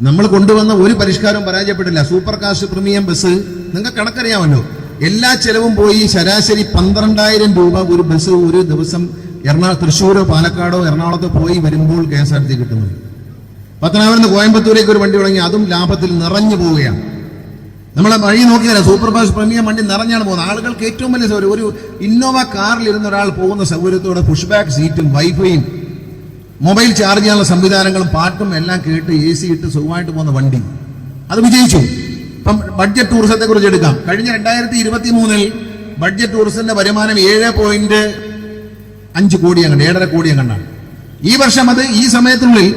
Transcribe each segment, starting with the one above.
നമ്മൾ കൊണ്ടുവന്ന ഒരു പരിഷ്കാരവും പരാജയപ്പെട്ടില്ല. Super fast premium bus. നിങ്ങൾക്ക് കണക്കറിയാമല്ലോ. എല്ലാ ചെലവും പോയി ശരാശരി പന്ത്രണ്ടായിരം രൂപ ഒരു ബസ് ഒരു ദിവസം എറണാകുളം തൃശ്ശൂരോ പാലക്കാടോ എറണാകുളത്തോ പോയി വരുമ്പോൾ കെ എസ് ആർ ടി കിട്ടുന്നത് പത്തനാപുരം നിന്ന് കോയമ്പത്തൂരേക്ക് ഒരു വണ്ടി തുടങ്ങി. അതും ലാഭത്തിൽ നിറഞ്ഞു പോവുകയാണ്. നമ്മളെ വഴി നോക്കിയാൽ സൂപ്പർ ഫാസ്റ്റ് പ്രീമിയം വണ്ടി നിറഞ്ഞാണ് പോകുന്നത്. ആളുകൾക്ക് ഏറ്റവും വലിയ സൗകര്യം ഒരു ഇന്നോവ കാറിൽ ഇരുന്ന ഒരാൾ പോകുന്ന സൗകര്യത്തോടെ പുഷ് ബാക്ക് സീറ്റും വൈഫൈയും മൊബൈൽ ചാർജ് ചെയ്യാനുള്ള സംവിധാനങ്ങളും പാട്ടും എല്ലാം കേട്ട് എ സി ഇട്ട് സുഖമായിട്ട് പോകുന്ന വണ്ടി. അത് വിജയിച്ചു. ഇപ്പം ബഡ്ജറ്റ് ടൂറിസത്തെ കുറിച്ച് എടുക്കാം. കഴിഞ്ഞ രണ്ടായിരത്തി ഇരുപത്തി മൂന്നിൽ ബഡ്ജറ്റ് ടൂറിസത്തിന്റെ വരുമാനം ഏഴ് പോയിന്റ് അഞ്ച് കോടി അങ്ങണ്ട് ഏഴര കോടി അങ്ങണ്ടാണ് ഈ വർഷം അത് ഈ സമയത്തിനുള്ളിൽ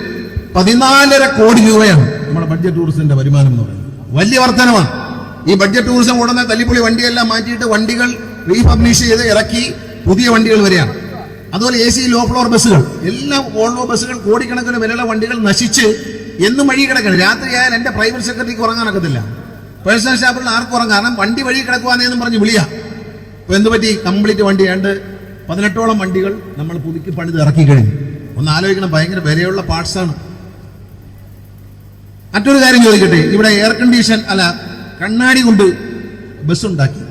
പതിനാലര കോടി രൂപയാണ് നമ്മുടെ ബഡ്ജറ്റ് ടൂറിസത്തിന്റെ വരുമാനം എന്ന് പറയുന്നത്. വലിയ വർധനമാണ് ഈ ബഡ്ജറ്റ് ടൂറിസം ഉടനെ തല്ലിപ്പൊളി വണ്ടിയെല്ലാം മാറ്റിയിട്ട് വണ്ടികൾ റീപബ്ലിഷ് ചെയ്ത് ഇറക്കി പുതിയ വണ്ടികൾ വരികയാണ് അതുപോലെ എ സി ലോ ഫ്ലോർ ബസ്സുകൾ. എല്ലാ വോൾവോ ബസ്സുകൾ കോടിക്കണക്കിന് വിലയുള്ള വണ്ടികൾ നശിച്ച് എന്നും വഴി കിടക്കണം. രാത്രിയായാൽ എന്റെ പ്രൈവറ്റ് സെക്രട്ടറിക്ക് ഉറങ്ങാനൊക്കത്തില്ല പേഴ്സണൽ സ്റ്റാഫിൽ ആർക്കും ഉറങ്ങാം. കാരണം വണ്ടി വഴി കിടക്കുവാന്നേന്നും പറഞ്ഞ് വിളിയാ. അപ്പൊ എന്ത് പറ്റി? കംപ്ലീറ്റ് വണ്ടി ഏണ്ട് പതിനെട്ടോളം വണ്ടികൾ നമ്മൾ പുതുക്കി പണിത് ഇറക്കി കഴിഞ്ഞു. ഒന്ന് ആലോചിക്കണം ഭയങ്കര വിലയുള്ള പാർട്സ് ആണ്. മറ്റൊരു കാര്യം ചോദിക്കട്ടെ. ഇവിടെ എയർ കണ്ടീഷൻ അല്ല കണ്ണാടി കൊണ്ട് ബസ് ഉണ്ടാക്കി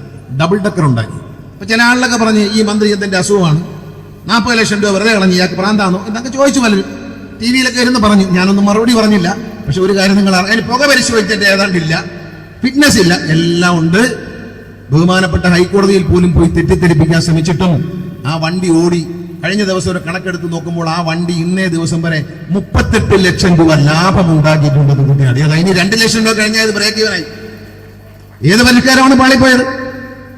ഡബിൾ ഡക്കർ ഉണ്ടാക്കി. അപ്പൊ ചില ആളിലൊക്കെ പറഞ്ഞ് ഈ മന്ത്രി എന്തിന്റെ അസുഖമാണ്? നാൽപ്പത് ലക്ഷം രൂപ വെറുതെ കളഞ്ഞു ഇയാൾക്ക് പ്രാന്താണോ എന്നൊക്കെ ചോദിച്ചു പലരും. ടി വിയിലൊക്കെ ഇരുന്ന് പറഞ്ഞു. ഞാനൊന്നും മറുപടി പറഞ്ഞില്ല. പക്ഷെ ഒരു കാര്യം നിങ്ങൾ അറിയാൻ പുക പരിശോധിച്ചിട്ട് ഏതാണ്ടില്ല. ഫിറ്റ്നസ് ഇല്ല. എല്ലാം ഉണ്ട്. ബഹുമാനപ്പെട്ട ഹൈക്കോടതിയിൽ പോലും പോയി തെറ്റിദ്ധരിപ്പിക്കാൻ ശ്രമിച്ചിട്ടും ആ വണ്ടി ഓടി കഴിഞ്ഞ ദിവസം ഒരു കണക്കെടുത്ത് നോക്കുമ്പോൾ ആ വണ്ടി ഇന്നേ ദിവസം വരെ മുപ്പത്തെട്ട് ലക്ഷം രൂപ ലാഭം ഉണ്ടാക്കിയിട്ടുണ്ടെന്ന് കൂട്ടിയാണ്. അത് ഇനി രണ്ട് ലക്ഷം രൂപ കഴിഞ്ഞാൽ ബ്രേക്ക് ഇവനായി ഏത് പരിഷ്കാരമാണ് പാളിപ്പോയത്?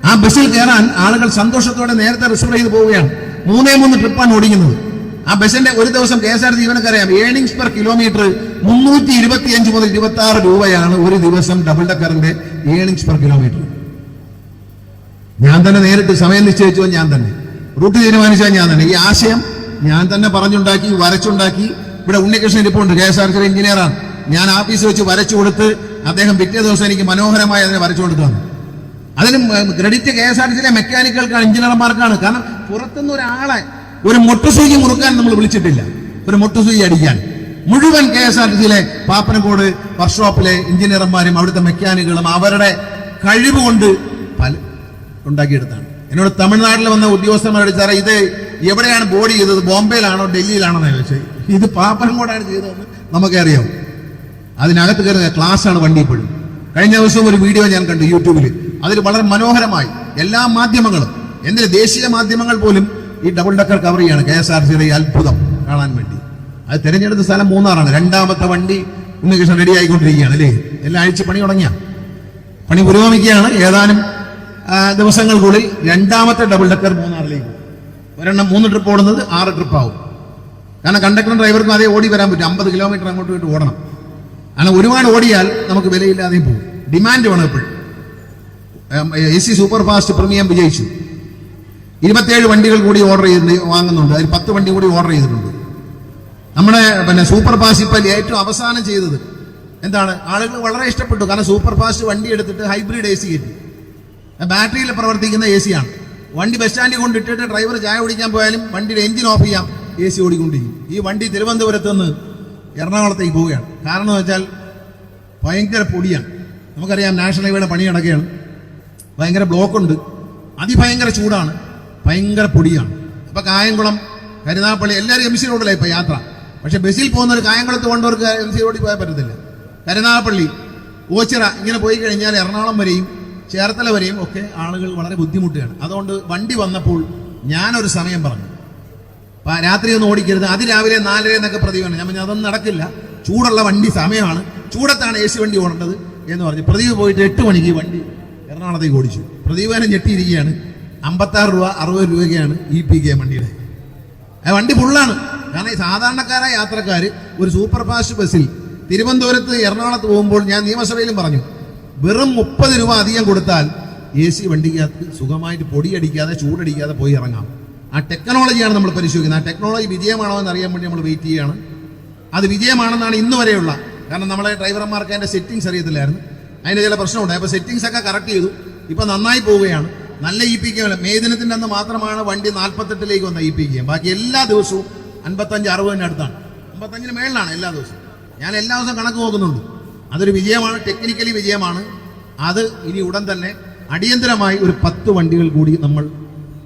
ആ ബസ്സിൽ കയറാൻ ആളുകൾ സന്തോഷത്തോടെ നേരത്തെ റിസർവ് ചെയ്ത് പോവുകയാണ്. മൂന്നേ മൂന്ന് ട്രിപ്പാണ് ഓടിക്കുന്നത്. ആ ബസ്സിന്റെ ഒരു ദിവസം കെ എസ് ആർ ടി ജീവനക്കറിയാം ഏണിംഗ്സ് പെർ കിലോമീറ്റർ മുന്നൂറ്റി ഇരുപത്തി അഞ്ച് മുതൽ ഇരുപത്തി ആറ് രൂപയാണ് ഒരു ദിവസം ഡബിൾ ഡക്കറിന്റെ ഏണിംഗ്സ് പെർ കിലോമീറ്റർ ഞാൻ തന്നെ നേരിട്ട് സമയം നിശ്ചയിച്ചോ? ഞാൻ തന്നെ. റൂട്ട് തീരുമാനിച്ചാൽ ഞാൻ തന്നെ. ഈ ആശയം ഞാൻ തന്നെ പറഞ്ഞുണ്ടാക്കി വരച്ചുണ്ടാക്കി. ഇവിടെ ഉണ്ണികൃഷ്ണൻ ഇരിപ്പുണ്ട് കെ എസ് ആർ സി എഞ്ചിനീയറാണ് ഞാൻ ആഫീസിൽ വെച്ച് വരച്ചു കൊടുത്ത് അദ്ദേഹം പിറ്റേ ദിവസം എനിക്ക് മനോഹരമായി അതിനെ വരച്ചു കൊടുത്താണ് അതിന് credit K S R T സിയിലെ മെക്കാനിക്കുകൾക്കാണ് എഞ്ചിനീയർമാർക്കാണ് കാരണം പുറത്തുനിന്ന് ഒരാളെ ഒരു മൊട്ടുസൂചി മുറുക്കാൻ നമ്മൾ വിളിച്ചിട്ടില്ല. ഒരു മൊട്ടുസൂചി അടിക്കാൻ. മുഴുവൻ കെ എസ് ആർ ടി സിയിലെ പാപ്പനക്കോട് വർക്ക്ഷോപ്പിലെ എഞ്ചിനീയർമാരും അവിടുത്തെ മെക്കാനിക്കുകളും അവരുടെ കഴിവ് കൊണ്ട് പല ഉണ്ടാക്കിയെടുത്താണ്. എന്നോട് തമിഴ്നാട്ടിൽ വന്ന ഉദ്യോഗസ്ഥന്മാരോട് സാറേ ഇത് എവിടെയാണ് ബോഡി ചെയ്തത്? ബോംബെയിലാണോ ഡൽഹിയിലാണോ? എന്ന് ചോദിച്ചത് ഇത് പാപ്പനങ്കോടാണ് ചെയ്തതെന്ന് നമുക്കറിയാം. അതിനകത്ത് കയറുന്ന ക്ലാസ്സാണ് വണ്ടി ഇപ്പോഴും കഴിഞ്ഞ ദിവസം ഒരു വീഡിയോ ഞാൻ കണ്ടു യൂട്യൂബിൽ അതിൽ വളരെ മനോഹരമായി എല്ലാ മാധ്യമങ്ങളും എന്തിന് ദേശീയ മാധ്യമങ്ങൾ പോലും ഈ ഡബിൾ ഡക്കർ കവർ ചെയ്യാണ് കെ എസ് ആർ സിയുടെ അത്ഭുതം കാണാൻ വേണ്ടി. അത് തിരഞ്ഞെടുത്ത സ്ഥലം മൂന്നാറാണ്. രണ്ടാമത്തെ വണ്ടി ഉണ്ണികൃഷ്ണൻ റെഡി ആയിക്കൊണ്ടിരിക്കുകയാണ് അല്ലേ? എല്ലാ ആഴ്ച പണി തുടങ്ങിയ. പണി പുരോഗമിക്കുകയാണ്. ഏതാനും ദിവസങ്ങൾക്കുള്ളിൽ രണ്ടാമത്തെ ഡബിൾ ഡക്കർ മൂന്നാറിലേക്ക്. ഒരെണ്ണം മൂന്ന് ട്രിപ്പ് ഓടുന്നത് ആറ് ട്രിപ്പ് ആവും. കാരണം കണ്ടക്ടറും ഡ്രൈവർക്കും അതേ ഓടി വരാൻ പറ്റും. അമ്പത് കിലോമീറ്റർ അങ്ങോട്ട് ഇങ്ങോട്ട് ഓടണം. കാരണം ഒരുപാട് ഓടിയാൽ നമുക്ക് വിലയില്ലാതെയും പോകും. ഡിമാൻഡ് വേണം എപ്പോഴും. A C super fast premium വിജയിച്ചു. ഇരുപത്തിയേഴ് വണ്ടികൾ കൂടി ഓർഡർ ചെയ്ത് വാങ്ങുന്നുണ്ട്. അതിൽ പത്ത് വണ്ടി കൂടി ഓർഡർ ചെയ്തിട്ടുണ്ട്. നമ്മുടെ പിന്നെ സൂപ്പർ ഫാസ്റ്റ് ഇപ്പം ഏറ്റവും അവസാനം ചെയ്തത് എന്താണ്? ആളുകൾ വളരെ ഇഷ്ടപ്പെട്ടു. കാരണം സൂപ്പർ ഫാസ്റ്റ് വണ്ടി എടുത്തിട്ട് ഹൈബ്രിഡ് എ സി കിട്ടി. ബാറ്ററിയിൽ പ്രവർത്തിക്കുന്ന എ സിയാണ് വണ്ടി ബസ് സ്റ്റാൻഡിൽ കൊണ്ടിട്ടിട്ട് ഡ്രൈവർ ചായ കുടിക്കാൻ പോയാലും വണ്ടിയുടെ എഞ്ചിൻ ഓഫ് ചെയ്യാം എ സി ഓടിക്കൊണ്ടിരിക്കും. ഈ വണ്ടി തിരുവനന്തപുരത്ത് നിന്ന് എറണാകുളത്തേക്ക് പോവുകയാണ്. കാരണം എന്ന് വെച്ചാൽ ഭയങ്കര പൊടിയാണ്. നമുക്കറിയാം നാഷണൽ ഹൈവേയുടെ പണി നടക്കുകയാണ്. ഭയങ്കര ബ്ലോക്കുണ്ട്. അതിഭയങ്കര ചൂടാണ്. ഭയങ്കര പൊടിയാണ്. അപ്പൊ കായംകുളം കരുനാപ്പള്ളി എല്ലാവരും എം സി റോഡിലാണ് ഇപ്പൊ യാത്ര. പക്ഷെ ബസ്സിൽ പോകുന്ന ഒരു കായംകുളത്ത് കൊണ്ടവർക്ക് എം സി റോഡിൽ പോയാൽ പറ്റത്തില്ല. കരുനാഗപ്പള്ളി ഓച്ചിറ ഇങ്ങനെ പോയി കഴിഞ്ഞാൽ എറണാകുളം വരെയും ചേർത്തല വരെയും ഒക്കെ ആളുകൾ വളരെ ബുദ്ധിമുട്ടുകയാണ്. അതുകൊണ്ട് വണ്ടി വന്നപ്പോൾ ഞാനൊരു സമയം പറഞ്ഞു. രാത്രി ഒന്നും ഓടിക്കരുത്. അതിരാവിലെ നാലര എന്നൊക്കെ പ്രതിവാണ്. ഞാൻ പറഞ്ഞു അതൊന്നും നടക്കില്ല. ചൂടുള്ള വണ്ടി സമയമാണ്. ചൂടത്താണ് എ സി വണ്ടി ഓടേണ്ടത്. എന്ന് പറഞ്ഞു. പ്രദീപ് പോയിട്ട് എട്ട് മണിക്ക് വണ്ടി എറണാകുളത്തേക്ക് ഓടിച്ചു. പ്രതിവാരം ഞെട്ടിയിരിക്കുകയാണ്. അമ്പത്താറ് രൂപ അറുപത് രൂപയ്ക്കാണ് ഇ പി കെ വണ്ടിയുടെ. ആ വണ്ടി ഫുള്ളാണ് കാരണം ഈ സാധാരണക്കാരായ യാത്രക്കാർ ഒരു സൂപ്പർ ഫാസ്റ്റ് ബസ്സിൽ തിരുവനന്തപുരത്ത് എറണാകുളത്ത് പോകുമ്പോൾ ഞാൻ നിയമസഭയിലും പറഞ്ഞു വെറും മുപ്പത് രൂപ അധികം കൊടുത്താൽ എ സി വണ്ടിക്കകത്ത് സുഖമായിട്ട് പൊടിയടിക്കാതെ ചൂടടിക്കാതെ പോയി ഇറങ്ങാം. ആ ടെക്നോളജിയാണ് നമ്മൾ പരിശോധിക്കുന്നത്. ആ ടെക്നോളജി വിജയമാണോ എന്ന് അറിയാൻ വേണ്ടി നമ്മൾ വെയിറ്റ് ചെയ്യുകയാണ്. അത് വിജയമാണെന്നാണ് ഇന്ന് വരെയുള്ള കാരണം നമ്മളെ ഡ്രൈവർമാർക്ക് അതിന്റെ സെറ്റിങ്സ് അറിയത്തില്ലായിരുന്നു. അതിന്റെ ചില പ്രശ്നമുണ്ട്. അപ്പൊ സെറ്റിംഗ്സ് ഒക്കെ കറക്റ്റ് ചെയ്തു. ഇപ്പൊ നന്നായി പോവുകയാണ്. നല്ല ഇ പി കെ മേ ദിനത്തിന്റെ അന്ന് മാത്രമാണ് വണ്ടി നാൽപ്പത്തെട്ടിലേക്ക് വന്ന ഇ പി കെ ബാക്കി എല്ലാ ദിവസവും അൻപത്തഞ്ച് അറുപതിന് അടുത്താണ്. അമ്പത്തഞ്ചിന് മേളിലാണ് എല്ലാ ദിവസവും. ഞാൻ എല്ലാ ദിവസവും കണക്ക് നോക്കുന്നുണ്ട്. അതൊരു വിജയമാണ്. ടെക്നിക്കലി വിജയമാണ്. അത് ഇനി ഉടൻ തന്നെ അടിയന്തരമായി ഒരു പത്ത് വണ്ടികൾ കൂടി നമ്മൾ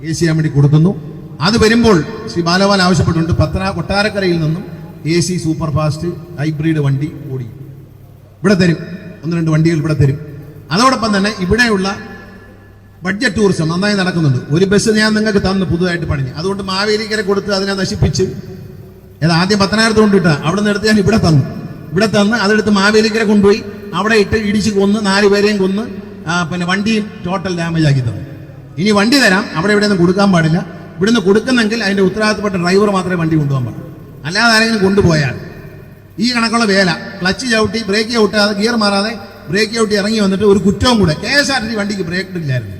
എ സി ചെയ്യാൻ വേണ്ടി കൊടുക്കുന്നു. അത് വരുമ്പോൾ ശ്രീ ബാലവാൻ ആവശ്യപ്പെട്ടിട്ടുണ്ട്. പത്തന കൊട്ടാരക്കരയിൽ നിന്നും A C super fast hybrid വണ്ടി ഓടി ഇവിടെ തരും. ഒന്ന് രണ്ട് വണ്ടികൾ ഇവിടെ തരും. അതോടൊപ്പം തന്നെ ഇവിടെയുള്ള ബഡ്ജറ്റ് ടൂറിസം നന്നായി നടക്കുന്നുണ്ട്. ഒരു ബസ് ഞാൻ നിങ്ങൾക്ക് തന്നു പുതുതായിട്ട് പണിഞ്ഞ്. അതുകൊണ്ട് മാവേലിക്കര കൊടുത്ത് അതിനെ നശിപ്പിച്ച് ഏത് ആദ്യം പത്തനായിരത്ത് കൊണ്ടിട്ട അവിടെ നിന്ന് ഞാൻ ഇവിടെ തന്നു. ഇവിടെ തന്ന് അതെടുത്ത് മാവേലിക്കര കൊണ്ടുപോയി അവിടെ ഇട്ട് ഇടിച്ച് കൊന്ന് നാല് പേരെയും കൊന്ന് പിന്നെ വണ്ടിയും ടോട്ടൽ ഡാമേജ് ആക്കി തന്നു. ഇനി വണ്ടി തരാം. അവിടെ ഇവിടെ നിന്ന് കൊടുക്കാൻ പാടില്ല. ഇവിടുന്ന് കൊടുക്കുന്നെങ്കിൽ അതിന്റെ ഉത്തരവാദിത്തപ്പെട്ട ഡ്രൈവർ മാത്രമേ വണ്ടി കൊണ്ടുപോകാൻ പാടുള്ളൂ. അല്ലാതെ ആരെങ്കിലും കൊണ്ടുപോയാൽ ഈ കണക്കുള്ള വേല. ക്ലച്ച് ചവിട്ടി ബ്രേക്ക് ചവിട്ടാതെ ഗിയർ മാറാതെ ബ്രേക്ക് ചവിട്ടി ഇറങ്ങി വന്നിട്ട് ഒരു കുറ്റവും കൂടെ. കെ എസ് ആർ ടി വണ്ടിക്ക് ബ്രേക്ക് ഇല്ലായിരുന്നു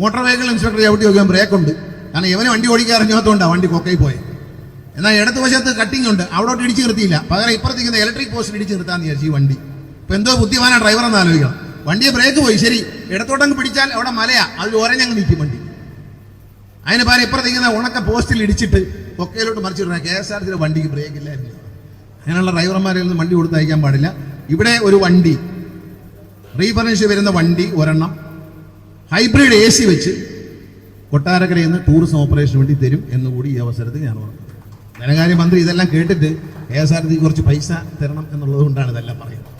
മോട്ടോർ വെഹിക്കിൾ ഇൻസ്പെക്ടർ ചവിട്ടി നോക്കിയാൽ ബ്രേക്ക് ഉണ്ട്. കാരണം ഇവന് വണ്ടി ഓടിക്കാൻ അറിഞ്ഞാത്തതുകൊണ്ടാണ് വണ്ടി കൊക്കയിൽ പോയി. എന്നാൽ ഇടത്ത് വശത്ത് കട്ടിംഗ് ഉണ്ട്. അവിടോട്ട് ഇടിച്ചു നിർത്തിയില്ല. പകരം ഇപ്പുറത്തേക്ക് ഇലക്ട്രിക് പോസ്റ്റിൽ ഇടിച്ചു നിർത്താന്ന് വിചാരിച്ചു ഈ വണ്ടി. ഇപ്പൊ എന്തോ ബുദ്ധിമാനാ ഡ്രൈവർ എന്ന് ആലോചിക്കണം. വണ്ടിയെ ബ്രേക്ക് പോയി. ശരി ഇടത്തോട്ടങ്ങ് പിടിച്ചാൽ അവിടെ മലയാ. അതിൽ ഒരഞ്ഞങ്ങ് നിൽക്കും വണ്ടി. അതിന് പകരം ഇപ്പുറത്തേക്കുന്ന ഉണക്ക പോസ്റ്റിൽ ഇടിച്ചിട്ട് കൊക്കയിലോട്ട് മറിച്ചിട്ടുണ്ട് കെ എസ് ആർ ടി വണ്ടിക്ക് ബ്രേക്ക് ഇല്ലായിരുന്നു. അങ്ങനെയുള്ള ഡ്രൈവർമാരിൽ നിന്ന് വണ്ടി കൊടുത്ത് അയക്കാൻ പാടില്ല. ഇവിടെ ഒരു വണ്ടി റീഫർണിഷ് വരുന്ന വണ്ടി ഒരെണ്ണം ഹൈബ്രിഡ് എ സി വെച്ച് കൊട്ടാരക്കരയിൽ നിന്ന് ടൂറിസം ഓപ്പറേഷന് വേണ്ടി തരും എന്നുകൂടി ഈ അവസരത്തിൽ ഞാൻ പറഞ്ഞു ധനകാര്യ മന്ത്രി ഇതെല്ലാം കേട്ടിട്ട് കെ എസ് ആർ ടി കുറച്ച് പൈസ തരണം എന്നുള്ളത് കൊണ്ടാണ് ഇതെല്ലാം പറയുന്നത്.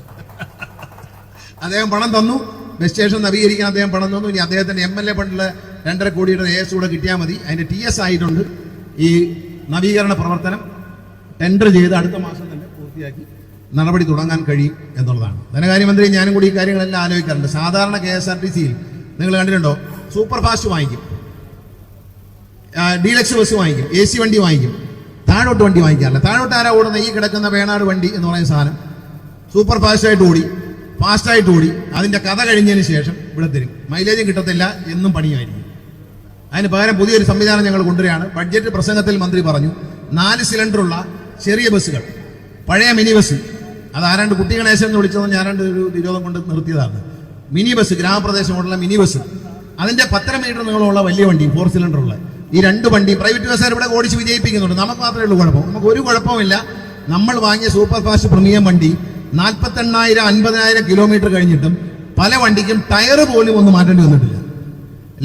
അദ്ദേഹം പണം തന്നു ബസ് സ്റ്റേഷൻ നവീകരിക്കാൻ അദ്ദേഹം പണം തന്നു. ഇനി അദ്ദേഹത്തിന്റെ എം എൽ എ ഫണ്ടിൽ രണ്ടര കോടിയുടെ എ എസ് കൂടെ കിട്ടിയാൽ മതി. അതിന്റെ ടി എസ് ആയിട്ടുണ്ട് ഈ നവീകരണ പ്രവർത്തനം ടെൻഡർ ചെയ്ത് അടുത്ത മാസം പൂർത്തിയാക്കി നടപടി തുടങ്ങാൻ കഴിയും എന്നുള്ളതാണ്. ധനകാര്യമന്ത്രി ഞാനും കൂടി ഈ കാര്യങ്ങളെല്ലാം ആലോചിക്കാറുണ്ട്. സാധാരണ കെ എസ് ആർ ടി സിയിൽ നിങ്ങൾ കണ്ടിട്ടുണ്ടോ? സൂപ്പർ ഫാസ്റ്റ് വാങ്ങിക്കും. ഡീലക്സ് ബസ് വാങ്ങിക്കും. എ സി വണ്ടി വാങ്ങിക്കും. താഴോട്ട് വണ്ടി വാങ്ങിക്കാറില്ല. താഴോട്ട് ആരാ ഓടുന്ന? ഈ കിടക്കുന്ന വേണാട് വണ്ടി എന്ന് പറയുന്ന സാധനം. സൂപ്പർ ഫാസ്റ്റ് ആയിട്ട് ഓടി ഫാസ്റ്റായിട്ട് ഓടി അതിന്റെ കഥ കഴിഞ്ഞതിന് ശേഷം ഇവിടെ തരും മൈലേജും കിട്ടത്തില്ല എന്നും പണിയായിരിക്കും. അതിന് പകരം പുതിയൊരു സംവിധാനം ഞങ്ങൾ കൊണ്ടുവരികയാണ്. ബഡ്ജറ്റ് പ്രസംഗത്തിൽ മന്ത്രി പറഞ്ഞു നാല് സിലിണ്ടറുള്ള ചെറിയ ബസ്സുകൾ. പഴയ മിനി ബസ് അത് ആരാണ്ട് കുട്ടി ഗണേശൻ എന്ന് വിളിച്ചത് ഞാനാണ്ട് ഒരു വിരോധം കൊണ്ട് നിർത്തിയതാണ്. മിനി ബസ് ഗ്രാമപ്രദേശമുള്ള മിനി ബസ് അതിന്റെ പത്തര മീറ്റർ നീളമുള്ള വലിയ വണ്ടി ഫോർ സിലിണ്ടർ ഉള്ള. ഈ രണ്ട് വണ്ടി പ്രൈവറ്റ് ബസ്സുകാർ ഇവിടെ ഓടിച്ച് വിജയിപ്പിക്കുന്നുണ്ട്. നമുക്ക് മാത്രമേ ഉള്ളൂ കുഴപ്പം. നമുക്ക് ഒരു കുഴപ്പമില്ല നമ്മൾ വാങ്ങിയ സൂപ്പർ ഫാസ്റ്റ് പ്രീമിയം വണ്ടി നാൽപ്പത്തെണ്ണായിരം അൻപതിനായിരം കിലോമീറ്റർ കഴിഞ്ഞിട്ടും പല വണ്ടിക്കും ടയർ പോലും ഒന്നും മാറ്റേണ്ടി വന്നിട്ടില്ല.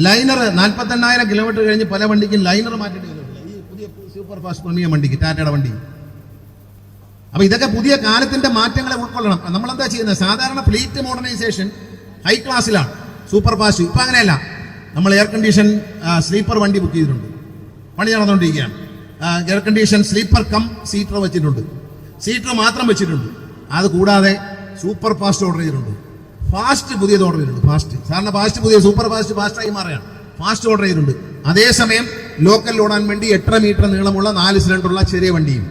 ലൈനർ നാൽപ്പത്തെണ്ണായിരം കിലോമീറ്റർ കഴിഞ്ഞ് പല വണ്ടിക്കും ലൈനർ മാറ്റേണ്ടി വന്നിട്ടില്ല. ഈ പുതിയ സൂപ്പർ ഫാസ്റ്റ് പ്രീമിയം വണ്ടിക്ക് ടാറ്റയുടെ വണ്ടി. അപ്പൊ ഇതൊക്കെ പുതിയ കാലത്തിന്റെ മാറ്റങ്ങളെ ഉൾക്കൊള്ളണം. നമ്മൾ എന്താ ചെയ്യുന്നത്? സാധാരണ ഫ്ലീറ്റ് മോഡേണൈസേഷൻ ഹൈ ക്ലാസ്സിലാണ് സൂപ്പർ ഫാസ്റ്റ് ഇപ്പൊ അങ്ങനെയല്ല. നമ്മൾ എയർ കണ്ടീഷൻ സ്ലീപ്പർ വണ്ടി ബുക്ക് ചെയ്തിട്ടുണ്ട്. പണി നടന്നുകൊണ്ടിരിക്കുകയാണ്. Air condition sleeper cum seater വെച്ചിട്ടുണ്ട്. സീറ്റർ മാത്രം വെച്ചിട്ടുണ്ട്. അത് കൂടാതെ സൂപ്പർ ഫാസ്റ്റ് ഓർഡർ ചെയ്തിട്ടുണ്ട്. ഫാസ്റ്റ് പുതിയത് ഓർഡർ ചെയ്തിട്ടുണ്ട്. ഫാസ്റ്റ് സാറിന് ഫാസ്റ്റ് പുതിയ സൂപ്പർ ഫാസ്റ്റ് ഫാസ്റ്റായി മാറിയാണ് ഫാസ്റ്റ് ഓർഡർ ചെയ്തിട്ടുണ്ട്. അതേസമയം ലോക്കൽ ഓടാൻ വേണ്ടി എട്ടര മീറ്റർ നീളമുള്ള നാല് സിലിണ്ടറുള്ള ചെറിയ വണ്ടിയും.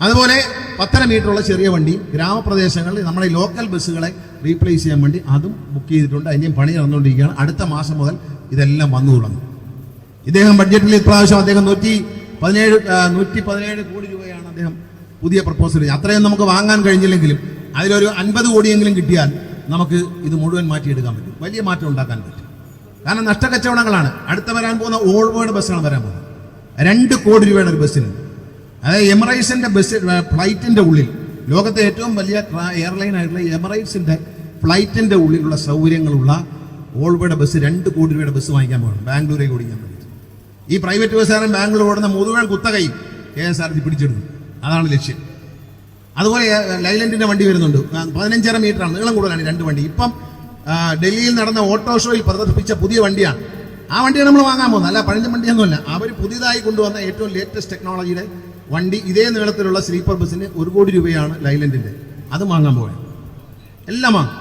അതുപോലെ പത്തര മീറ്ററുള്ള ചെറിയ വണ്ടി ഗ്രാമപ്രദേശങ്ങളിൽ നമ്മുടെ ലോക്കൽ ബസ്സുകളെ റീപ്ലേസ് ചെയ്യാൻ വേണ്ടി അതും ബുക്ക് ചെയ്തിട്ടുണ്ട്. അതിന്റെയും പണി നടന്നുകൊണ്ടിരിക്കുകയാണ്. അടുത്ത മാസം മുതൽ ഇതെല്ലാം വന്നു തുടങ്ങും. ഇദ്ദേഹം ബഡ്ജറ്റിൽ ഇപ്രാവശ്യം അദ്ദേഹം നൂറ്റി പതിനേഴ് നൂറ്റി പതിനേഴ് കോടി രൂപയാണ് അദ്ദേഹം പുതിയ പ്രപ്പോസൽ അത്രയും നമുക്ക് വാങ്ങാൻ കഴിഞ്ഞില്ലെങ്കിലും അതിലൊരു അൻപത് കോടിയെങ്കിലും കിട്ടിയാൽ നമുക്ക് ഇത് മുഴുവൻ മാറ്റിയെടുക്കാൻ പറ്റും. വലിയ മാറ്റം ഉണ്ടാക്കാൻ പറ്റും. കാരണം നഷ്ടക്കച്ചവടങ്ങളാണ്. അടുത്ത വരാൻ പോകുന്ന ഓൾവേഡ് ബസ്സാണ് വരാൻ പോകുന്നത്. രണ്ട് കോടി രൂപയുടെ ഒരു ബസ്സിന് അതായത് എമിറേറ്റ്സിന്റെ ബസ് ഫ്ലൈറ്റിന്റെ ഉള്ളിൽ ലോകത്തെ ഏറ്റവും വലിയ എയർലൈൻ ആയിട്ടുള്ള എമിറേറ്റ്സിന്റെ ഫ്ലൈറ്റിന്റെ ഉള്ളിലുള്ള സൗകര്യങ്ങളുള്ള ഓൾവയുടെ ബസ് രണ്ട് കോടി രൂപയുടെ ബസ് വാങ്ങിക്കാൻ പോകണം. ബാംഗ്ലൂരേക്ക് ഓടിക്കാൻ വേണ്ടി ഈ പ്രൈവറ്റ് ബസ്സുകാരൻ ബാംഗ്ലൂർ ഓടുന്ന മുഴുവൻ കുത്തകയും കെ എസ് ആർ ടി പിടിച്ചെടുക്കും അതാണ് ലക്ഷ്യം. അതുപോലെ ലൈലൻഡിന്റെ വണ്ടി വരുന്നുണ്ട്. പതിനഞ്ചര ആണ് നീളം കൂടുതലാണ് രണ്ട് വണ്ടി. ഇപ്പം ഡൽഹിയിൽ നടന്ന ഓട്ടോ ഷോയിൽ പ്രദർശിപ്പിച്ച പുതിയ വണ്ടിയാണ്. ആ വണ്ടിയാണ് നമ്മൾ വാങ്ങാൻ പോകുന്നത്. അല്ല പഴഞ്ഞ വണ്ടിയൊന്നുമല്ല. അവർ പുതിയതായി കൊണ്ടുവന്ന ഏറ്റവും ലേറ്റസ്റ്റ് ടെക്നോളജിയുടെ വണ്ടി ഇതേ നീളത്തിലുള്ള സ്ലീപ്പർ ബസ്സിന് ഒരു കോടി രൂപയാണ് ലൈലൻഡിന്റെ. അത് വാങ്ങാൻ പോയത് എല്ലാം വാങ്ങും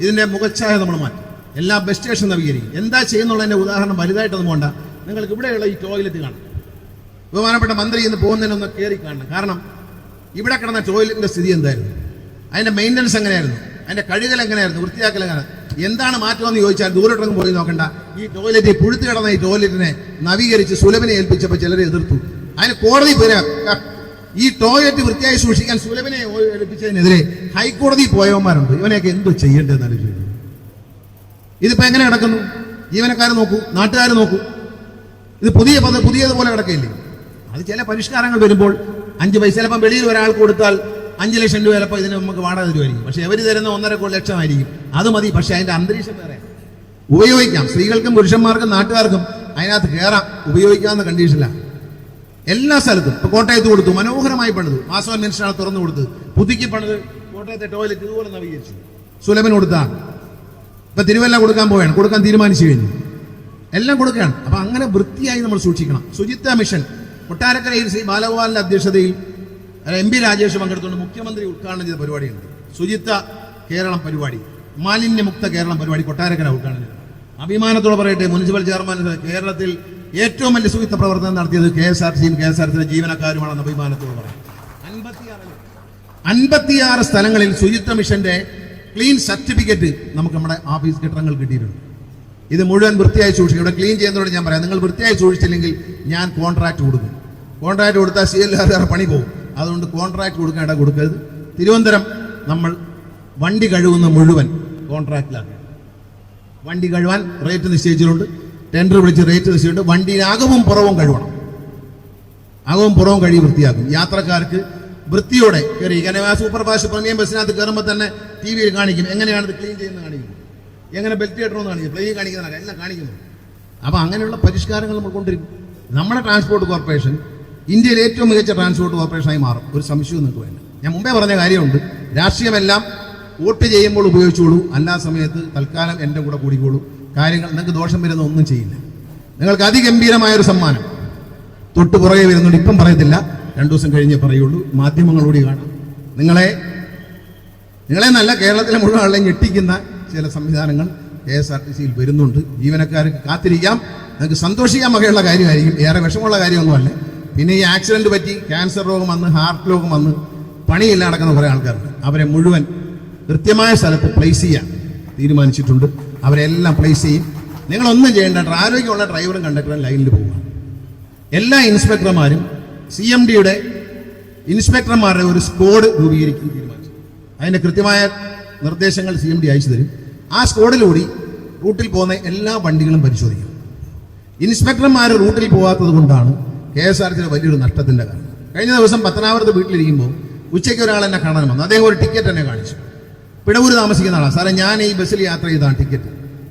ഇതിന്റെ മുഖച്ഛായ നമ്മൾ മാറ്റും. എല്ലാ ബസ് സ്റ്റേഷൻ നവീകരിക്കും. എന്താ ചെയ്യുന്നുള്ളതിന്റെ ഉദാഹരണം വലുതായിട്ടൊന്നും പോണ്ട. നിങ്ങൾക്ക് ഇവിടെയുള്ള ഈ ടോയ്ലറ്റ് കാണാം. ബഹുമാനപ്പെട്ട മന്ത്രി ഇന്ന് പോകുന്നതിനൊന്ന് കയറി കാണണം. കാരണം ഇവിടെ കിടന്ന ടോയ്ലറ്റിന്റെ സ്ഥിതി എന്തായിരുന്നു? അതിന്റെ മെയിന്റനൻസ് എങ്ങനെയായിരുന്നു? അതിന്റെ കഴുകൽ എങ്ങനെയായിരുന്നു? വൃത്തിയാക്കൽ എങ്ങനെ എന്താണ് മാറ്റമെന്ന് ചോദിച്ചാൽ ദൂരോട്ടൊന്നും പോയി നോക്കണ്ട. ഈ ടോയ്ലറ്റ് പുഴുത്ത് കിടന്ന ഈ ടോയ്ലറ്റിനെ നവീകരിച്ച് സുലഭനെ ഏൽപ്പിച്ചപ്പോൾ ചിലരെ എതിർത്തു. അതിന് കോടതി ഈ ടോയ്ലറ്റ് വൃത്തിയായി സൂക്ഷിക്കാൻ സുലഭനെ എടുപ്പിച്ചതിനെതിരെ ഹൈക്കോടതി പോയവന്മാരുണ്ട്. ഇവനെയൊക്കെ എന്ത് ചെയ്യേണ്ടതെന്ന് ആലോചിച്ചു ഇതിപ്പോ എങ്ങനെ കിടക്കുന്നു ജീവനക്കാർ നോക്കൂ നാട്ടുകാർ നോക്കൂ. ഇത് പുതിയ പദ പുതിയതുപോലെ കിടക്കില്ലേ അത് ചില പരിഷ്കാരങ്ങൾ വരുമ്പോൾ അഞ്ച് പൈസ ചിലപ്പം വെളിയിൽ ഒരാൾക്ക് കൊടുത്താൽ അഞ്ച് ലക്ഷം രൂപ ചിലപ്പോൾ ഇതിന് നമുക്ക് വാടക തരുമായിരിക്കും. പക്ഷെ അവർ തരുന്ന ഒന്നര കോടി ലക്ഷമായിരിക്കും. അത് മതി പക്ഷെ അതിന്റെ അന്തരീക്ഷം വേറെ. ഉപയോഗിക്കാം. സ്ത്രീകൾക്കും പുരുഷന്മാർക്കും നാട്ടുകാർക്കും അതിനകത്ത് കയറാം ഉപയോഗിക്കാവുന്ന കണ്ടീഷനിലാണ് എല്ലാ സ്ഥലത്തും. ഇപ്പൊ കോട്ടയത്ത് കൊടുത്തു മനോഹരമായി പണിത്. മാസം മനുഷ്യനാണ് തുറന്നു കൊടുത്ത് പുതുക്കി പണിത് കോട്ടയത്തെ ടോയ്ലറ്റ് ഇതുപോലെ നവീകരിച്ചു. സുലഭൻ കൊടുത്താണ് ഇപ്പൊ തിരുവല്ല കൊടുക്കാൻ പോവുകയാണ് കൊടുക്കാൻ തീരുമാനിച്ചു കഴിഞ്ഞു. എല്ലാം കൊടുക്കുകയാണ്. അപ്പൊ അങ്ങനെ വൃത്തിയായി നമ്മൾ സൂക്ഷിക്കണം. ശുചിത്വ മിഷൻ. കൊട്ടാരക്കരയിൽ ശ്രീ ബാലഗോപാലിന്റെ അധ്യക്ഷതയിൽ എം പി രാജേഷ് പങ്കെടുത്തുകൊണ്ട് മുഖ്യമന്ത്രി ഉദ്ഘാടനം ചെയ്ത പരിപാടിയുണ്ട്. ശുചിത്വ കേരളം പരിപാടി. മാലിന്യമുക്ത കേരളം പരിപാടി കൊട്ടാരക്കര ഉദ്ഘാടനം ചെയ്തു. അഭിമാനത്തോടെ പറയട്ടെ മുനിസിപ്പൽ ചെയർമാൻ കേരളത്തിൽ ഏറ്റവും വലിയ സുഹൃത്ത പ്രവർത്തനം നടത്തിയത് കെ എസ് ആർ സിയും കെ എസ് ആർ സിയുടെ ജീവനക്കാരുമാണെന്ന് അഭിമാനത്തോട് പറയാം. അൻപത്തിയാറ് സ്ഥലങ്ങളിൽ ശുചിത്വ മിഷന്റെ ക്ലീൻ സർട്ടിഫിക്കറ്റ് നമുക്ക് നമ്മുടെ ഓഫീസ് കെട്ടിടങ്ങൾ കിട്ടിയിട്ടുണ്ട്. ഇത് മുഴുവൻ വൃത്തിയായി സൂക്ഷിക്കും ഇവിടെ ക്ലീൻ ചെയ്യുന്നതോട് ഞാൻ പറയാം. നിങ്ങൾ വൃത്തിയായി സൂക്ഷിച്ചില്ലെങ്കിൽ ഞാൻ കോൺട്രാക്ട് കൊടുക്കും. കോൺട്രാക്ട് കൊടുത്താൽ സി എൽ ആർ പണി പോകും. അതുകൊണ്ട് കോൺട്രാക്ട് ഇട കൊടുക്കരുത്. തിരുവനന്തപുരം നമ്മൾ വണ്ടി കഴുകുന്ന മുഴുവൻ കോൺട്രാക്റ്റിലാണ്. വണ്ടി കഴുവാൻ റേറ്റ് നിശ്ചയിച്ചിട്ടുണ്ട്. ടെൻഡർ വിളിച്ച് റേറ്റ് നിശ്ചയിച്ചിട്ടുണ്ട് വണ്ടിയുടെ അകവും പുറവും കഴുകണം അകവും പുറവും കഴുകി വൃത്തിയാക്കും. യാത്രക്കാർക്ക് വൃത്തിയോടെ കയറി. കാരണം ആ സൂപ്പർ ഫാസ്റ്റ് പ്രീമിയം ബസ്സിനകത്ത് കയറുമ്പോൾ തന്നെ ടി വിയിൽ കാണിക്കും. എങ്ങനെയാണ് ഇത് ക്ലീൻ ചെയ്യുന്നത് കാണിക്കും എങ്ങനെ ബെൽറ്റ് കെട്ടണമെന്ന് കാണിക്കും പ്ലേ കാണിക്കുന്നതാണ് എല്ലാം കാണിക്കുന്നു. അപ്പോൾ അങ്ങനെയുള്ള പരിഷ്കാരങ്ങൾ നമ്മൾ കൊണ്ടിരിക്കും നമ്മുടെ ട്രാൻസ്പോർട്ട് കോർപ്പറേഷൻ ഇന്ത്യയിലെ ഏറ്റവും മികച്ച ട്രാൻസ്പോർട്ട് കോർപ്പറേഷനായി മാറും. ഒരു സംശയവും നിങ്ങൾക്ക് വേണ്ട. ഞാൻ മുമ്പേ പറഞ്ഞ കാര്യമുണ്ട്. രാഷ്ട്രീയമെല്ലാം വോട്ട് ചെയ്യുമ്പോൾ ഉപയോഗിച്ചോളൂ. അല്ലാ സമയത്ത് തൽക്കാലം എന്റെ കൂടെ കൂടിക്കോളൂ. കാര്യങ്ങൾ നിങ്ങൾക്ക് ദോഷം വരുന്ന ഒന്നും ചെയ്യില്ല. നിങ്ങൾക്ക് അതിഗംഭീരമായ ഒരു സമ്മാനം. തൊട്ട് പുറകെ വരുന്നുണ്ട് ഇപ്പം പറയത്തില്ല. രണ്ടു ദിവസം കഴിഞ്ഞേ പറയുള്ളൂ. മാധ്യമങ്ങളോട് കാണാം. നിങ്ങളെ നിങ്ങളെ നല്ല കേരളത്തിലെ മുഴുവൻ ആളെ ഞെട്ടിക്കുന്ന ചില സംവിധാനങ്ങൾ കെ എസ് ആർ ടി സിയിൽ വരുന്നുണ്ട്. ജീവനക്കാർക്ക് കാത്തിരിക്കാം. നിങ്ങൾക്ക് സന്തോഷിക്കാൻ വകയുള്ള കാര്യമായിരിക്കും. ഏറെ വിഷമമുള്ള കാര്യമൊന്നുമല്ല. പിന്നെ ഈ ആക്സിഡന്റ് പറ്റി ക്യാൻസർ രോഗം വന്ന് ഹാർട്ട് രോഗം വന്ന് പണിയില്ല നടക്കുന്ന കുറേ ആൾക്കാരുണ്ട്. അവരെ മുഴുവൻ കൃത്യമായ സ്ഥലത്ത് പ്ലേസ് ചെയ്യാൻ തീരുമാനിച്ചിട്ടുണ്ട്. അവരെല്ലാം പ്ലേസ് ചെയ്യും. നിങ്ങളൊന്നും ചെയ്യേണ്ട ആരോഗ്യമുള്ള ഡ്രൈവറും കണ്ടക്ടറും ലൈനിൽ പോവുക. എല്ലാ ഇൻസ്പെക്ടർമാരും സി എം ഡിയുടെ ഇൻസ്പെക്ടർമാരുടെ ഒരു സ്ക്വാഡ് രൂപീകരിക്കാൻ തീരുമാനിച്ചു. അതിന്റെ കൃത്യമായ നിർദ്ദേശങ്ങൾ സി എം ഡി അയച്ചു തരും. ആ സ്ക്വാഡിലൂടെ റൂട്ടിൽ പോകുന്ന എല്ലാ വണ്ടികളും പരിശോധിക്കും. ഇൻസ്പെക്ടർമാർ റൂട്ടിൽ പോകാത്തത് കൊണ്ടാണ് കെ എസ് ആർ ടിയുടെ വലിയൊരു നഷ്ടത്തിന്റെ കാരണം. കഴിഞ്ഞ ദിവസം പത്തനാപുരത്ത് വീട്ടിലിരിക്കുമ്പോൾ ഉച്ചയ്ക്ക് ഒരാൾ എന്നെ കാണാൻ വന്നു. അദ്ദേഹം ഒരു ടിക്കറ്റ് എന്നെ കാണിച്ചു. പിടവൂര് താമസിക്കുന്ന ആളാണ് സാറേ ഞാൻ ഈ ബസ്സിൽ യാത്ര ചെയ്താണ് ടിക്കറ്റ്.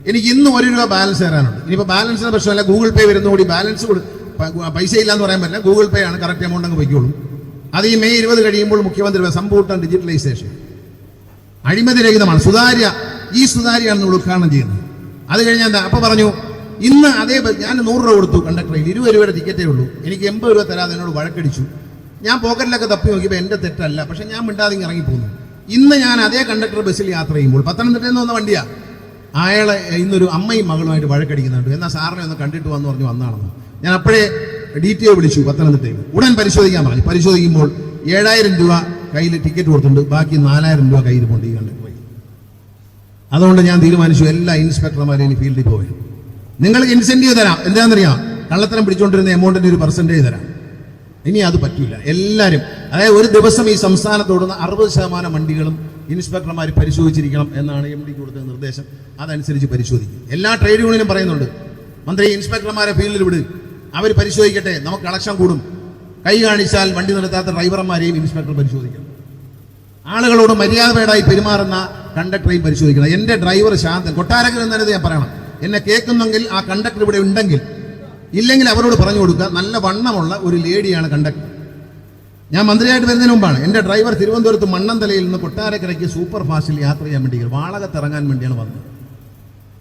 എനിക്ക് ഇന്ന് ഒരു രൂപ ബാലൻസ് തരാനുണ്ട്. ഇനിയിപ്പോൾ ബാലൻസിന് പ്രശ്നമല്ല ഗൂഗിൾ പേ ബാലൻസ് കൊടു പ- പൈസ ഇല്ലാന്ന് പറയാൻ പറ്റില്ല. ഗൂഗിൾ പേ ആണ് കറക്റ്റ് എമൗണ്ട് അങ്ങ് വയ്ക്കുള്ളൂ. അത് ഈ മെയ് ഇരുപത് കഴിയുമ്പോൾ മുഖ്യമന്ത്രി സമ്പൂർണ ഡിജിറ്റലൈസേഷൻ. അഴിമതി രഹിതമാണ്. സുതാര്യ ഈ സുതാര്യാണ് നമ്മൾ ഉദ്ഘാടനം ചെയ്യുന്നത്. അത് കഴിഞ്ഞാൽ എന്താ? അപ്പൊ പറഞ്ഞു ഇന്ന് അതേ ഞാൻ നൂറ് രൂപ കൊടുത്തു കണ്ടക്ടറിൽ ഇരുപത് രൂപയുടെ ടിക്കറ്റേ ഉള്ളൂ. എനിക്ക് എൺപത് രൂപ തരാതെ എന്നോട് വഴക്കടിച്ചു. ഞാൻ പോക്കറ്റിലൊക്കെ തപ്പി നോക്കിയപ്പോൾ എന്റെ തെറ്റല്ല. പക്ഷേ ഞാൻ മിണ്ടാതെ ഇറങ്ങി ഇറങ്ങിപ്പോന്നു. ഇന്ന് ഞാൻ അതേ കണ്ടക്ടർ ബസ്സിൽ യാത്ര ചെയ്യുമ്പോൾ പത്തനംതിട്ടയിൽ നിന്ന് വന്ന വണ്ടിയാ. അയാളെ ഇന്നൊരു അമ്മയും മകളുമായിട്ട് വഴക്കടിക്കുന്നുണ്ട്. എന്നാൽ സാറിനെ ഒന്ന് കണ്ടിട്ട് വന്ന് പറഞ്ഞു വന്നാണെന്ന്. ഞാൻ അപ്പോഴേ ഡി ടി ഒ വിളിച്ചു പത്തനംതിട്ടയിൽ ഉടൻ പരിശോധിക്കാൻ പറഞ്ഞു. പരിശോധിക്കുമ്പോൾ ഏഴായിരം രൂപ കയ്യിൽ ടിക്കറ്റ് കൊടുത്തിട്ടുണ്ട്. ബാക്കി നാലായിരം രൂപ കയ്യിൽ കൊണ്ട് ഈ കണ്ടക്ടർ അതുകൊണ്ട് ഞാൻ തീരുമാനിച്ചു എല്ലാ ഇൻസ്പെക്ടർമാരെയും ഫീൽഡിൽ പോയി നിങ്ങൾക്ക് ഇൻസെന്റീവ് തരാം. എന്താണെന്നറിയാം? കള്ളത്തരം പിടിച്ചുകൊണ്ടിരുന്ന എമൗണ്ടിന്റെ ഒരു പെർസെന്റേജ് തരാം. ഇനി അത് പറ്റൂല. എല്ലാവരും അതായത് ഒരു ദിവസം ഈ സംസ്ഥാനത്തോടുന്ന അറുപത് ശതമാനം വണ്ടികളും ഇൻസ്പെക്ടർമാർ പരിശോധിച്ചിരിക്കണം എന്നാണ് എം ഡി കൊടുത്ത നിർദ്ദേശം. അതനുസരിച്ച് പരിശോധിക്കും. എല്ലാ ട്രേഡ് യൂണിയനും പറയുന്നുണ്ട് മന്ത്രി ഇൻസ്പെക്ടർമാരെ ഫീൽഡിൽ വിട്. അവർ പരിശോധിക്കട്ടെ നമുക്ക് കളക്ഷൻ കൂടും. കൈ കാണിച്ചാൽ വണ്ടി നിർത്താത്ത ഡ്രൈവർമാരെയും ഇൻസ്പെക്ടർ പരിശോധിക്കണം. ആളുകളോട് മര്യാദപേടായി പെരുമാറുന്ന കണ്ടക്ടറെയും പരിശോധിക്കണം. എന്റെ ഡ്രൈവർ ശാന്തൻ കൊട്ടാരക്കര എന്നത് ഞാൻ പറയണം. എന്നെ കേൾക്കുന്നെങ്കിൽ ആ കണ്ടക്ടർ ഇവിടെ ഉണ്ടെങ്കിൽ ഇല്ലെങ്കിൽ അവരോട് പറഞ്ഞു കൊടുക്കുക നല്ല വണ്ണമുള്ള ഒരു ലേഡിയാണ് കണ്ടക്ടർ. ഞാൻ മന്ത്രിയായിട്ട് വരുന്നതിന് മുമ്പാണ്. എന്റെ ഡ്രൈവർ തിരുവനന്തപുരത്ത് മണ്ണന്തലയിൽ നിന്ന് കൊട്ടാരക്കരയ്ക്ക് സൂപ്പർ ഫാസ്റ്റിൽ യാത്ര ചെയ്യാൻ വേണ്ടി വാളകത്തിറങ്ങാൻ വേണ്ടിയാണ് വന്നത്.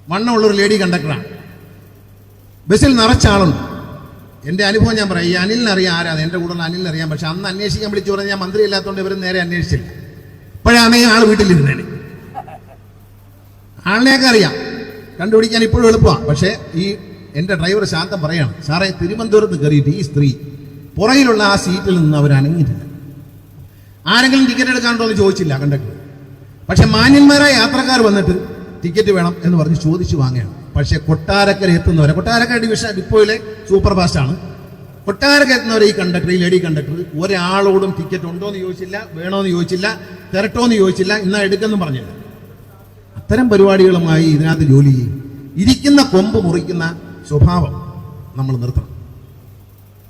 വണ്ണമുള്ള ഒരു ലേഡി കണ്ടക്ടറാണ്. ബസ്സിൽ നിറച്ച ആളുണ്ട്. എന്റെ അനുഭവം ഞാൻ പറയാം. ഈ അനിലിനറിയാം അറിയാം എന്റെ കൂടെയുള്ള കൂടെ ഉള്ള അനിലിനെ അറിയാം. പക്ഷെ അന്ന് അന്വേഷിക്കാൻ വിളിച്ചു പറഞ്ഞാൽ ഞാൻ മന്ത്രി ഇല്ലാത്തതുകൊണ്ട് ഇവരും നേരെ അന്വേഷിച്ചില്ല. ഇപ്പോഴാണെങ്കിൽ ആൾ വീട്ടിലിരുന്നേനെ ആളിനെയൊക്കെ അറിയാം. കണ്ടുപിടിക്കാൻ ഇപ്പോഴും എളുപ്പമാണ് പക്ഷേ ഈ എന്റെ ഡ്രൈവർ ശാന്തം പറയാണ് സാറേ തിരുവനന്തപുരത്ത് കയറിയിട്ട് ഈ സ്ത്രീ പുറകിലുള്ള ആ സീറ്റിൽ നിന്ന് അവർ അനങ്ങിയിട്ടില്ല. ആരെങ്കിലും ടിക്കറ്റ് എടുക്കാനുണ്ടോ എന്ന് ചോദിച്ചില്ല കണ്ടക്ടർ. പക്ഷെ മാന്യന്മാരായ യാത്രക്കാർ വന്നിട്ട് ടിക്കറ്റ് വേണം എന്ന് പറഞ്ഞ് ചോദിച്ചു വാങ്ങുകയാണ്. പക്ഷെ കൊട്ടാരക്കര എത്തുന്നവരെ കൊട്ടാരക്കര ഡിവിഷൻ ഡിപ്പോയിലെ സൂപ്പർ ഫാസ്റ്റ് ആണ്. കൊട്ടാരക്കര എത്തുന്നവരെ ഈ കണ്ടക്ടർ ഈ ലേഡി കണ്ടക്ടർ ഒരാളോടും ടിക്കറ്റ് ഉണ്ടോ എന്ന് ചോദിച്ചില്ല വേണോ എന്ന് ചോദിച്ചില്ല തിരട്ടോ എന്ന് ചോദിച്ചില്ല ഇന്നാ എടുക്കെന്നും പറഞ്ഞില്ല. അത്തരം പരിപാടികളുമായി ഇതിനകത്ത് ജോലി ചെയ്യും. ഇരിക്കുന്ന കൊമ്പ് മുറിക്കുന്ന സ്വഭാവം നമ്മൾ നിർത്തണം.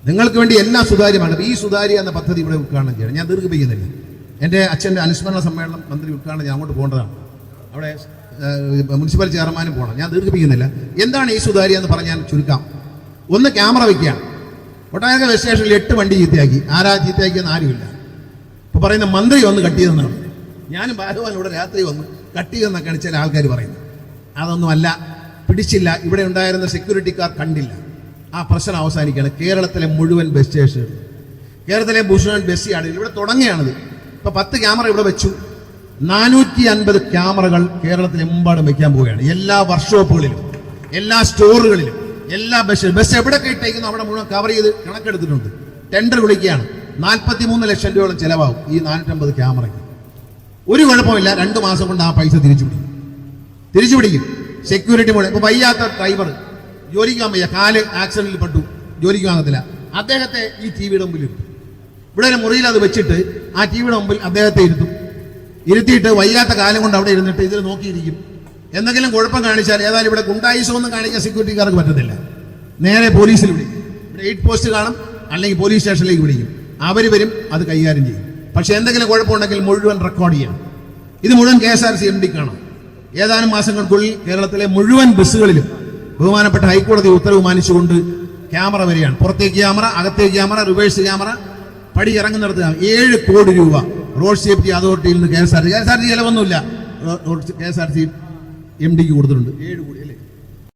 നിങ്ങൾക്ക് വേണ്ടി എല്ലാ സുതാര്യമാണ്? ഈ സുതാര്യ എന്ന പദ്ധതി ഇവിടെ ഉദ്ഘാടനം ചെയ്യണം. ഞാൻ ദീർഘിപ്പിക്കുന്നില്ല. എന്റെ അച്ഛന്റെ അനുസ്മരണ സമ്മേളനം മന്ത്രി ഉദ്ഘാടനം ഞാൻ അങ്ങോട്ട് പോകേണ്ടതാണ്. അവിടെ മുനിസിപ്പൽ ചെയർമാനും പോകണം. ഞാൻ ദീർഘിപ്പിക്കുന്നില്ല. എന്താണ് ഈ സുതാര്യ എന്ന് പറഞ്ഞാൽ ചുരുക്കാം. ഒന്ന് ക്യാമറ വയ്ക്കുകയാണ് ഒട്ടാരക ബസ് സ്റ്റേഷനിൽ എട്ട് വണ്ടി ചീത്തയാക്കി. ആരാ ചീത്തയാക്കിയെന്ന് ആരുമില്ല. ഇപ്പോൾ പറയുന്ന മന്ത്രി വന്ന് കട്ട് ചെയ്തെന്നാണ്. ഞാനും ബാലവാൻ ഇവിടെ രാത്രി വന്ന് കട്ട് ചെയ്തെന്നൊക്കെയാണ് ചില ആൾക്കാർ പറയുന്നത്. അതൊന്നും അല്ല പിടിച്ചില്ല. ഇവിടെ ഉണ്ടായിരുന്ന സെക്യൂരിറ്റിക്കാർ കണ്ടില്ല. ആ പ്രശ്നം അവസാനിക്കുകയാണ്. കേരളത്തിലെ മുഴുവൻ ബസ് സ്റ്റേഷൻ കേരളത്തിലെ മുഴുവൻ ബസ് യാർഡിൽ ഇവിടെ തുടങ്ങിയാണിത് ഇപ്പൊ പത്ത് ക്യാമറ ഇവിടെ വെച്ചു. നാനൂറ്റി അൻപത് ക്യാമറകൾ കേരളത്തിലെമ്പാടും വെക്കാൻ പോവുകയാണ്. എല്ലാ വർക്ക്ഷോപ്പുകളിലും എല്ലാ സ്റ്റോറുകളിലും എല്ലാ ബസ് ബസ് എവിടെ ഇട്ടേക്കുന്നു അവിടെ മുഴുവൻ കവർ ചെയ്ത് കണക്കെടുത്തിട്ടുണ്ട്. ടെൻഡർ വിളിക്കുകയാണ്. നാൽപ്പത്തി മൂന്ന് ലക്ഷം രൂപയോളം ചെലവാകും ഈ നാനൂറ്റമ്പത് ക്യാമറയ്ക്ക് ഒരു കുഴപ്പമില്ല. രണ്ട് മാസം കൊണ്ട് ആ പൈസ തിരിച്ചു പിടിക്കും തിരിച്ചു പിടിക്കും സെക്യൂരിറ്റി മോഡ് ഇപ്പൊ വയ്യാത്ത ഡ്രൈവർ ജോലിക്ക് വയ്യ. കാൽ ആക്സിഡന്റിൽ പെട്ടു. ജോലിക്ക് വാങ്ങത്തില്ല അദ്ദേഹത്തെ ഈ ടി വിയുടെ മുമ്പിൽ ഇരുത്തും. ഇവിടെ ഒരു മുറിയിൽ അത് വെച്ചിട്ട് ആ ടി വിയുടെ മുമ്പിൽ അദ്ദേഹത്തെ ഇരുത്തും. ഇരുത്തിയിട്ട് വയ്യാത്ത കാലം കൊണ്ട് അവിടെ ഇരുന്നിട്ട് ഇതിൽ നോക്കിയിരിക്കും. എന്തെങ്കിലും കുഴപ്പം കാണിച്ചാൽ ഏതായാലും ഇവിടെ ഗുണ്ടായിസം ഒന്നും കാണിക്കാൻ സെക്യൂരിറ്റിക്കാർക്ക് പറ്റത്തില്ല. നേരെ പോലീസിൽ വിളിക്കും. ഇവിടെ എയ്റ്റ് പോസ്റ്റ് കാണും. അല്ലെങ്കിൽ പോലീസ് സ്റ്റേഷനിലേക്ക് വിളിക്കും. അവർ വരും അത് കൈകാര്യം ചെയ്യും. പക്ഷെ എന്തെങ്കിലും കുഴപ്പമുണ്ടെങ്കിൽ മുഴുവൻ റെക്കോർഡ് ചെയ്യണം. ഇത് മുഴുവൻ K S R C M D കാണാം ഏതാനും മാസങ്ങൾക്കുള്ളിൽ കേരളത്തിലെ മുഴുവൻ ബസ്സുകളിലും ബഹുമാനപ്പെട്ട ഹൈക്കോടതി ഉത്തരവ് മാനിച്ചുകൊണ്ട് ക്യാമറ വരികയാണ്. പുറത്തേക്ക് ക്യാമറ അകത്തേക്ക് ക്യാമറ റിവേഴ്സ് ക്യാമറ പടി ഇറങ്ങുന്നിടത്ത് ഏഴ് കോടി രൂപ റോഡ് സേഫ്റ്റി അതോറിറ്റിയിൽ നിന്ന് K S R T K S R T ചിലവൊന്നുമില്ല. K S R T M ഡിക്ക് കൊടുത്തിട്ടുണ്ട്. ഏഴ് കോടി.